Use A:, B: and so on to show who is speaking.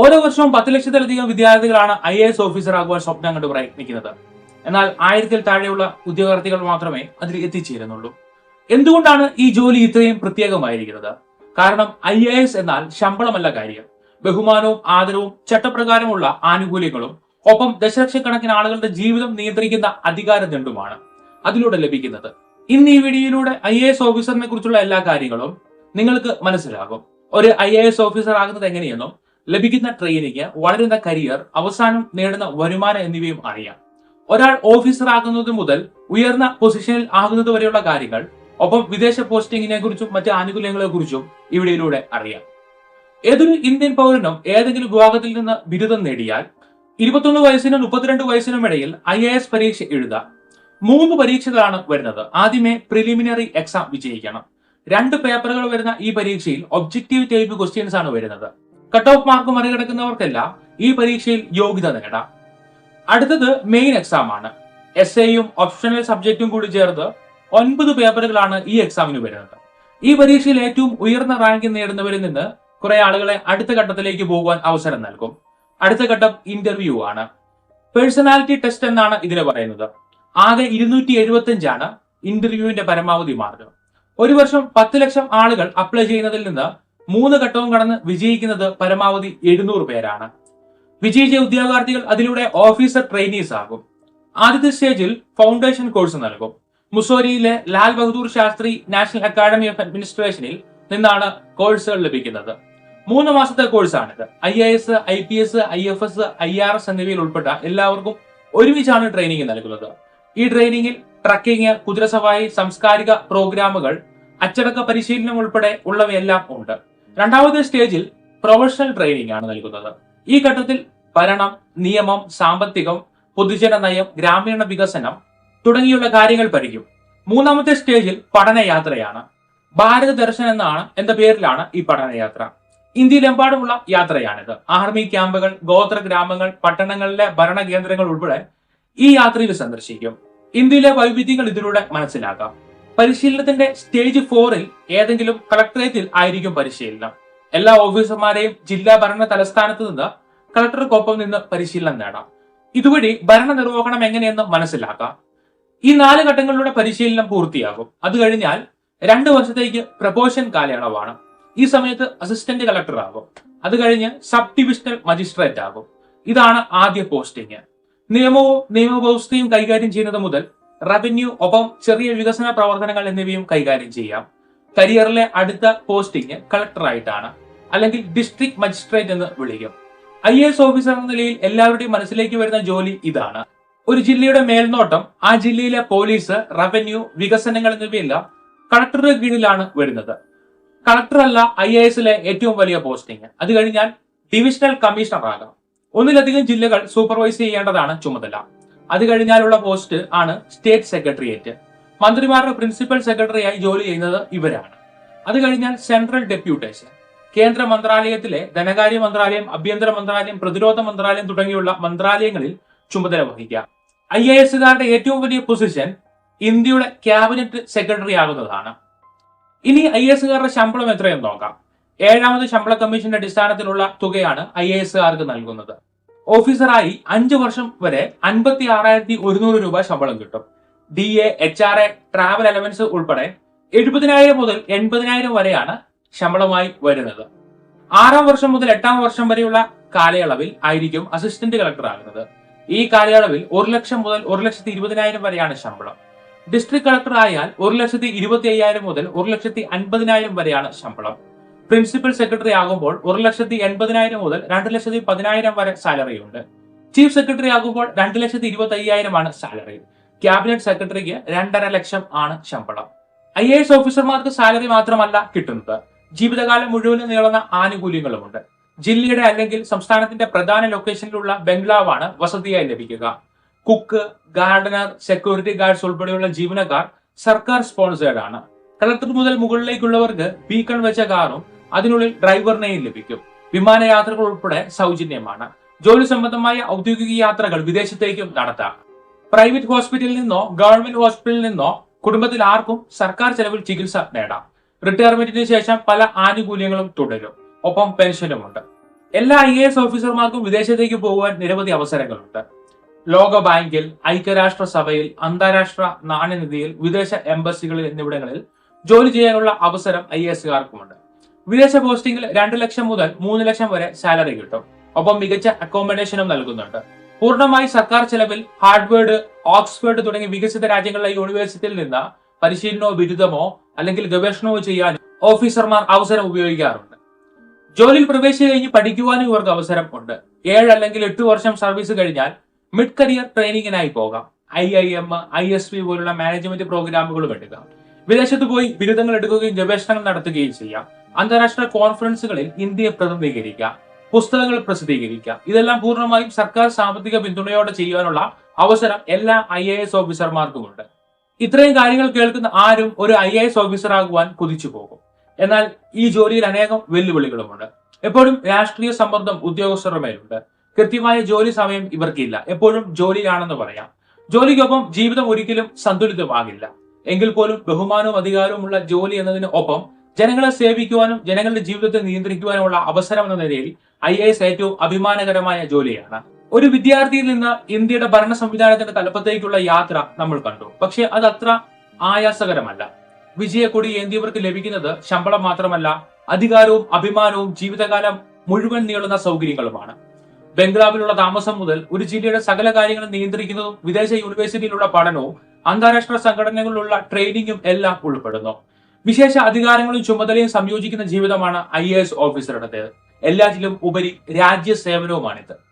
A: ഓരോ വർഷവും പത്ത് ലക്ഷത്തിലധികം വിദ്യാർത്ഥികളാണ് ഐ എ എസ് ഓഫീസർ ആകുവാൻ സ്വപ്നം കണ്ട് പ്രയത്നിക്കുന്നത്. എന്നാൽ ആയിരത്തിൽ താഴെയുള്ള ഉദ്യോഗാർത്ഥികൾ മാത്രമേ അതിൽ എത്തിച്ചേരുന്നുള്ളൂ. എന്തുകൊണ്ടാണ് ഈ ജോലി ഇത്രയും പ്രത്യേകമായിരിക്കുന്നത്? കാരണം ഐ എ എസ് എന്നാൽ ശമ്പളമല്ല കാര്യം. ബഹുമാനവും ആദരവും ചട്ടപ്രകാരമുള്ള ആനുകൂല്യങ്ങളും ഒപ്പം ദശലക്ഷക്കണക്കിന് ആളുകളുടെ ജീവിതം നിയന്ത്രിക്കുന്ന അധികാരദണ്ഡുമാണ് അതിലൂടെ ലഭിക്കുന്നത്. ഇന്ന് ഈ വീഡിയോയിലൂടെ ഐ എ എസ് ഓഫീസറിനെ കുറിച്ചുള്ള എല്ലാ കാര്യങ്ങളും നിങ്ങൾക്ക് മനസ്സിലാകും. ഒരു ഐ എ എസ് ഓഫീസർ ആകുന്നത് എങ്ങനെയെന്നും ലഭിക്കുന്ന ട്രെയിനിങ് വളരുന്ന കരിയർ അവസാനം നേടുന്ന വരുമാനം എന്നിവയും അറിയാം. ഒരാൾ ഓഫീസർ ആകുന്നത് മുതൽ ഉയർന്ന പൊസിഷനിൽ ആകുന്നത് വരെയുള്ള കാര്യങ്ങൾ ഒപ്പം വിദേശ പോസ്റ്റിങ്ങിനെ കുറിച്ചും മറ്റ് ആനുകൂല്യങ്ങളെ കുറിച്ചും ഇവിടെയിലൂടെ അറിയാം. ഏതൊരു ഇന്ത്യൻ പൗരനും ഏതെങ്കിലും വിഭാഗത്തിൽ നിന്ന് ബിരുദം നേടിയാൽ ഇരുപത്തൊന്ന് വയസ്സിനും മുപ്പത്തിരണ്ട് വയസ്സിനും ഇടയിൽ ഐ എ എസ് പരീക്ഷ എഴുതാം. മൂന്ന് പരീക്ഷകളാണ് വരുന്നത്. ആദ്യമേ പ്രിലിമിനറി എക്സാം വിജയിക്കണം. രണ്ട് പേപ്പറുകൾ വരുന്ന ഈ പരീക്ഷയിൽ ഒബ്ജക്റ്റീവ് ടൈപ്പ് ക്വസ്റ്റ്യൻസ് ആണ് വരുന്നത്. കട്ട് ഓഫ് മാർക്ക് മറികടക്കുന്നവർക്കല്ല ഈ പരീക്ഷയിൽ യോഗ്യത നേടാം. അടുത്തത് മെയിൻ എക്സാം ആണ്. എസ് എയും ഓപ്ഷണൽ സബ്ജക്റ്റും കൂടി ചേർത്ത് ഒൻപത് പേപ്പറുകളാണ് ഈ എക്സാമിന് വരുന്നത്. ഈ പരീക്ഷയിൽ ഏറ്റവും ഉയർന്ന റാങ്ക് നേടുന്നവരിൽ നിന്ന് കുറെ ആളുകളെ അടുത്ത ഘട്ടത്തിലേക്ക് പോകുവാൻ അവസരം നൽകും. അടുത്ത ഘട്ടം ഇന്റർവ്യൂ ആണ്. പേഴ്സണാലിറ്റി ടെസ്റ്റ് എന്നാണ് ഇതിനെ പറയുന്നത്. ആകെ ഇരുന്നൂറ്റി എഴുപത്തി അഞ്ചാണ് ഇന്റർവ്യൂവിന്റെ പരമാവധി മാർഗം ഒരു വർഷം പത്ത് ലക്ഷം ആളുകൾ അപ്ലൈ ചെയ്യുന്നതിൽ നിന്ന് മൂന്ന് ഘട്ടവും കടന്ന് വിജയിക്കുന്നത് പരമാവധി എഴുന്നൂറ് പേരാണ്. വിജയിച്ച ഉദ്യോഗാർത്ഥികൾ അതിലൂടെ ഓഫീസർ ട്രെയിനീസ് ആകും. ആദ്യത്തെ സ്റ്റേജിൽ ഫൗണ്ടേഷൻ കോഴ്സ് നൽകും. മുസോരിയിലെ Lal Bahadur Shastri national academy of അഡ്മിനിസ്ട്രേഷനിൽ നിന്നാണ് കോഴ്സുകൾ ലഭിക്കുന്നത്. മൂന്ന് മാസത്തെ കോഴ്സാണിത്. I A S I P S I F S I R S എന്നിവയിൽ ഉൾപ്പെട്ട എല്ലാവർക്കും ഒരുമിച്ചാണ് ട്രെയിനിങ് നൽകുന്നത്. ഈ ട്രെയിനിങ്ങിൽ ട്രക്കിംഗ് കുതിരസവാരി സാംസ്കാരിക പ്രോഗ്രാമുകൾ അച്ചടക്ക പരിശീലനം ഉൾപ്പെടെ ഉള്ളവയെല്ലാം ഉണ്ട്. രണ്ടാമത്തെ സ്റ്റേജിൽ പ്രൊഫഷണൽ ട്രെയിനിങ് ആണ് നൽകുന്നത്. ഈ ഘട്ടത്തിൽ ഭരണം നിയമം സാമ്പത്തികം പൊതുജന നയം ഗ്രാമീണ വികസനം തുടങ്ങിയുള്ള കാര്യങ്ങൾ പഠിക്കും. മൂന്നാമത്തെ സ്റ്റേജിൽ പഠനയാത്രയാണ്. ഭാരത ദർശൻ എന്നാണ് എന്ന പേരിലാണ് ഈ പഠനയാത്ര. ഇന്ത്യയിലെമ്പാടുമുള്ള യാത്രയാണിത്. ആർമി ക്യാമ്പുകൾ ഗോത്ര ഗ്രാമങ്ങൾ പട്ടണങ്ങളിലെ ഭരണ കേന്ദ്രങ്ങൾ ഉൾപ്പെടെ ഈ യാത്രയിൽ സന്ദർശിക്കും. ഇന്ത്യയിലെ വൈവിധ്യങ്ങൾ ഇതിലൂടെ മനസ്സിലാക്കാം. പരിശീലനത്തിന്റെ സ്റ്റേജ് ഫോറിൽ ഏതെങ്കിലും കളക്ടറേറ്റിൽ ആയിരിക്കും പരിശീലനം. എല്ലാ ഓഫീസർമാരെയും ജില്ലാ ഭരണ തലസ്ഥാനത്ത് നിന്ന് കളക്ടർക്കൊപ്പം നിന്ന് പരിശീലനം നേടാം. ഇതുവഴി ഭരണ നിർവഹണം എങ്ങനെയെന്ന് മനസ്സിലാക്കാം. ഈ നാല് ഘട്ടങ്ങളിലൂടെ പരിശീലനം പൂർത്തിയാകും. അത് കഴിഞ്ഞാൽ രണ്ട് വർഷത്തേക്ക് പ്രപ്പോഷൻ കാലയളവാണ്. ഈ സമയത്ത് അസിസ്റ്റന്റ് കളക്ടർ ആകും. അത് കഴിഞ്ഞ് സബ് ഡിവിഷണൽ മജിസ്ട്രേറ്റ് ആകും. ഇതാണ് ആദ്യ പോസ്റ്റിംഗ് നിയമവും നിയമവ്യവസ്ഥയും കൈകാര്യം ചെയ്യുന്നത് മുതൽ റവന്യൂ ഒപ്പം ചെറിയ വികസന പ്രവർത്തനങ്ങൾ എന്നിവയും കൈകാര്യം ചെയ്യാം. കരിയറിലെ അടുത്ത പോസ്റ്റിംഗ് കളക്ടറായിട്ടാണ് അല്ലെങ്കിൽ ഡിസ്ട്രിക്ട് മജിസ്ട്രേറ്റ് എന്ന് വിളിക്കും. ഐ എസ് ഓഫീസർ എന്ന നിലയിൽ എല്ലാവരുടെയും മനസ്സിലേക്ക് വരുന്ന ജോലി ഇതാണ്. ഒരു ജില്ലയുടെ മേൽനോട്ടം ആ ജില്ലയിലെ പോലീസ് റവന്യൂ വികസനങ്ങൾ എന്നിവയെല്ലാം കളക്ടറുടെ കീഴിലാണ് വരുന്നത്. കളക്ടർ അല്ല ഐ എ എസിലെ ഏറ്റവും വലിയ പോസ്റ്റിംഗ് അത് കഴിഞ്ഞാൽ ഡിവിഷണൽ കമ്മീഷണർ ആകാം. ഒന്നിലധികം ജില്ലകൾ സൂപ്പർവൈസ് ചെയ്യേണ്ടതാണ് ചുമതല. അത് കഴിഞ്ഞാലുള്ള പോസ്റ്റ് ആണ് സ്റ്റേറ്റ് സെക്രട്ടേറിയറ്റ് മന്ത്രിമാരുടെ പ്രിൻസിപ്പൽ സെക്രട്ടറിയായി ജോലി ചെയ്യുന്നത് ഇവരാണ്. അത് കഴിഞ്ഞാൽ സെൻട്രൽ ഡെപ്യൂട്ടേഷൻ കേന്ദ്ര മന്ത്രാലയത്തിലെ ധനകാര്യ മന്ത്രാലയം ആഭ്യന്തര മന്ത്രാലയം പ്രതിരോധ മന്ത്രാലയം തുടങ്ങിയുള്ള മന്ത്രാലയങ്ങളിൽ ചുമതല വഹിക്കാം. ഐ എ എസുകാരുടെ ഏറ്റവും വലിയ പൊസിഷൻ ഇന്ത്യയുടെ ക്യാബിനറ്റ് സെക്രട്ടറി ആകുന്നതാണ്. ഇനി ഐ എസുകാരുടെ ശമ്പളം എത്രയെന്ന് നോക്കാം. ഏഴാമത് ശമ്പള കമ്മീഷന്റെ അടിസ്ഥാനത്തിലുള്ള തുകയാണ് ഐ എസുകാർക്ക് നൽകുന്നത്. ഓഫീസറായി അഞ്ചു വർഷം വരെ അൻപത്തി ആറായിരത്തി ഒരുന്നൂറ് രൂപ ശമ്പളം കിട്ടും. D A H R A travel allowance ഉൾപ്പെടെ എഴുപതിനായിരം മുതൽ എൺപതിനായിരം വരെയാണ് ശമ്പളമായി വരുന്നത്. ആറാം വർഷം മുതൽ എട്ടാം വർഷം വരെയുള്ള കാലയളവിൽ ആയിരിക്കും അസിസ്റ്റന്റ് കളക്ടർ ആകുന്നത്. ഈ കാലയളവിൽ ഒരു ലക്ഷം മുതൽ ഒരു ലക്ഷത്തി ഇരുപതിനായിരം വരെയാണ് ശമ്പളം. ഡിസ്ട്രിക്ട് കളക്ടർ ആയാൽ ഒരു ലക്ഷത്തി ഇരുപത്തി അയ്യായിരം മുതൽ ഒരു ലക്ഷത്തി അൻപതിനായിരം വരെയാണ് ശമ്പളം. പ്രിൻസിപ്പൽ സെക്രട്ടറി ആകുമ്പോൾ ഒരു ലക്ഷത്തി എൺപതിനായിരം മുതൽ രണ്ട് ലക്ഷത്തി പതിനായിരം വരെ സാലറി ഉണ്ട്. ചീഫ് സെക്രട്ടറി ആകുമ്പോൾ രണ്ട് ലക്ഷത്തി ഇരുപത്തി അയ്യായിരമാണ് സാലറി ക്യാബിനറ്റ് സെക്രട്ടറിക്ക് രണ്ടര ലക്ഷം ആണ് ശമ്പളം. ഐ എ എസ് ഓഫീസർമാർക്ക് സാലറി മാത്രമല്ല കിട്ടുന്നത്. ജീവിതകാലം മുഴുവനും നീളുന്ന ആനുകൂല്യങ്ങളുമുണ്ട്. ജില്ലയുടെ അല്ലെങ്കിൽ സംസ്ഥാനത്തിന്റെ പ്രധാന ലൊക്കേഷനിലുള്ള ബംഗ്ലാവാണ് വസതിയായി ലഭിക്കുക. കുക്ക് ഗാർഡനർ സെക്യൂരിറ്റി ഗാർഡ്സ് ഉൾപ്പെടെയുള്ള ജീവനക്കാർ സർക്കാർ സ്പോൺസേഡ് ആണ്. കളക്ടർ മുതൽ മുകളിലേക്കുള്ളവർക്ക് ബീക്കൺ വെച്ച കാറും അതിനുള്ളിൽ ഡ്രൈവറിനെയും ലഭിക്കും. വിമാനയാത്രകൾ ഉൾപ്പെടെ സൗജന്യമാണ്. ജോലി സംബന്ധമായ ഔദ്യോഗിക യാത്രകൾ വിദേശത്തേക്കും നടത്താം. പ്രൈവറ്റ് ഹോസ്പിറ്റലിൽ നിന്നോ ഗവൺമെന്റ് ഹോസ്പിറ്റലിൽ നിന്നോ കുടുംബത്തിൽ ആർക്കും സർക്കാർ ചെലവിൽ ചികിത്സ നേടാം. റിട്ടയർമെന്റിന് ശേഷം പല ആനുകൂല്യങ്ങളും തുടരും. ഒപ്പം പെൻഷനുമുണ്ട്. എല്ലാ ഐ എസ് ഓഫീസർമാർക്കും വിദേശത്തേക്ക് പോകുവാൻ നിരവധി അവസരങ്ങളുണ്ട്. ലോക ബാങ്കിൽ ഐക്യരാഷ്ട്ര സഭയിൽ അന്താരാഷ്ട്ര നാണ്യനിധിയിൽ വിദേശ എംബസികളിൽ എന്നിവിടങ്ങളിൽ ജോലി ചെയ്യാനുള്ള അവസരം ഐ എസ് കാർക്കുമുണ്ട് വിദേശ പോസ്റ്റിംഗിൽ രണ്ട് ലക്ഷം മുതൽ മൂന്ന് ലക്ഷം വരെ സാലറി കിട്ടും. ഒപ്പം മികച്ച അക്കോമഡേഷനും നൽകുന്നുണ്ട്. പൂർണമായി സർക്കാർ ചെലവിൽ ഹാർഡ്വേർഡ് ഓക്സ്ഫോർഡ് തുടങ്ങിയ വികസിത രാജ്യങ്ങളിലെ യൂണിവേഴ്സിറ്റിയിൽ നിന്ന് പരിശീലനമോ ബിരുദമോ അല്ലെങ്കിൽ ഗവേഷണമോ ചെയ്യാൻ ഓഫീസർമാർ അവസരം ഉപയോഗിക്കാറുണ്ട്. ജോലിയിൽ പ്രവേശിച്ചു കഴിഞ്ഞ് പഠിക്കുവാനും ഇവർക്ക് അവസരം ഉണ്ട്. ഏഴ് അല്ലെങ്കിൽ എട്ട് വർഷം സർവീസ് കഴിഞ്ഞാൽ മിഡ് കരിയർ ട്രെയിനിങ്ങിനായി പോകാം. I I M I S P പോലുള്ള മാനേജ്മെന്റ് പ്രോഗ്രാമുകളും എടുക്കാം. വിദേശത്ത് പോയി ബിരുദങ്ങൾ എടുക്കുകയും ഗവേഷണങ്ങൾ നടത്തുകയും ചെയ്യാം. അന്താരാഷ്ട്ര കോൺഫറൻസുകളിൽ ഇന്ത്യയെ പ്രതിനിധീകരിക്കാം പുസ്തകങ്ങൾ പ്രസിദ്ധീകരിക്കാം ഇതെല്ലാം പൂർണമായും സർക്കാർ സാമ്പത്തിക പിന്തുണയോടെ ചെയ്യാനുള്ള അവസരം എല്ലാ ഐ എ എസ് ഓഫീസർമാർക്കുമുണ്ട്. ഇത്രയും കാര്യങ്ങൾ കേൾക്കുന്ന ആരും ഒരു ഐ എ എസ് ഓഫീസർ ആകുവാൻ കുതിച്ചു പോകും. എന്നാൽ ഈ ജോലിയിൽ അനേകം വെല്ലുവിളികളുമുണ്ട്. എപ്പോഴും രാഷ്ട്രീയ സമ്മർദ്ദം ഉദ്യോഗസ്ഥരുടെ മേലുണ്ട്. കൃത്യമായ ജോലി സമയം ഇവർക്കില്ല. എപ്പോഴും ജോലിയാണെന്ന് പറയാം. ജോലിക്കൊപ്പം ജീവിതം ഒരിക്കലും സന്തുലിതമാകില്ല. എങ്കിൽ പോലും ബഹുമാനവും അധികാരവുമുള്ള ജോലി എന്നതിന് ഒപ്പം ജനങ്ങളെ സേവിക്കുവാനും ജനങ്ങളുടെ ജീവിതത്തെ നിയന്ത്രിക്കുവാനുമുള്ള അവസരം എന്ന നിലയിൽ ഐ എസ് ഏറ്റവും അഭിമാനകരമായ ജോലിയാണ്. ഒരു വിദ്യാർത്ഥിയിൽ നിന്ന് ഇന്ത്യയുടെ ഭരണ സംവിധാനത്തിന്റെ തലപ്പത്തേക്കുള്ള യാത്ര നമ്മൾ കണ്ടു. പക്ഷെ അത് അത്ര ആയാസകരമല്ല. വിജയക്കൊടി ഏന്തിയവർക്ക് ലഭിക്കുന്നത് ശമ്പളം മാത്രമല്ല അധികാരവും അഭിമാനവും ജീവിതകാലം മുഴുവൻ നീളുന്ന സൗകര്യങ്ങളുമാണ്. ബംഗ്ലാവിലുള്ള താമസം മുതൽ ഒരു ജില്ലയുടെ സകല കാര്യങ്ങളും നിയന്ത്രിക്കുന്നതും വിദേശ യൂണിവേഴ്സിറ്റിയിലുള്ള പഠനവും അന്താരാഷ്ട്ര സംഘടനകളിലുള്ള ട്രെയിനിങ്ങും എല്ലാം ഉൾപ്പെടുന്നു. വിശേഷ അധികാരങ്ങളും ചുമതലയും സംയോജിക്കുന്ന ജീവിതമാണ് ഐ എ എസ് ഓഫീസറുടേത്. എല്ലാറ്റിലും ഉപരി രാജ്യ സേവനവുമാണിത്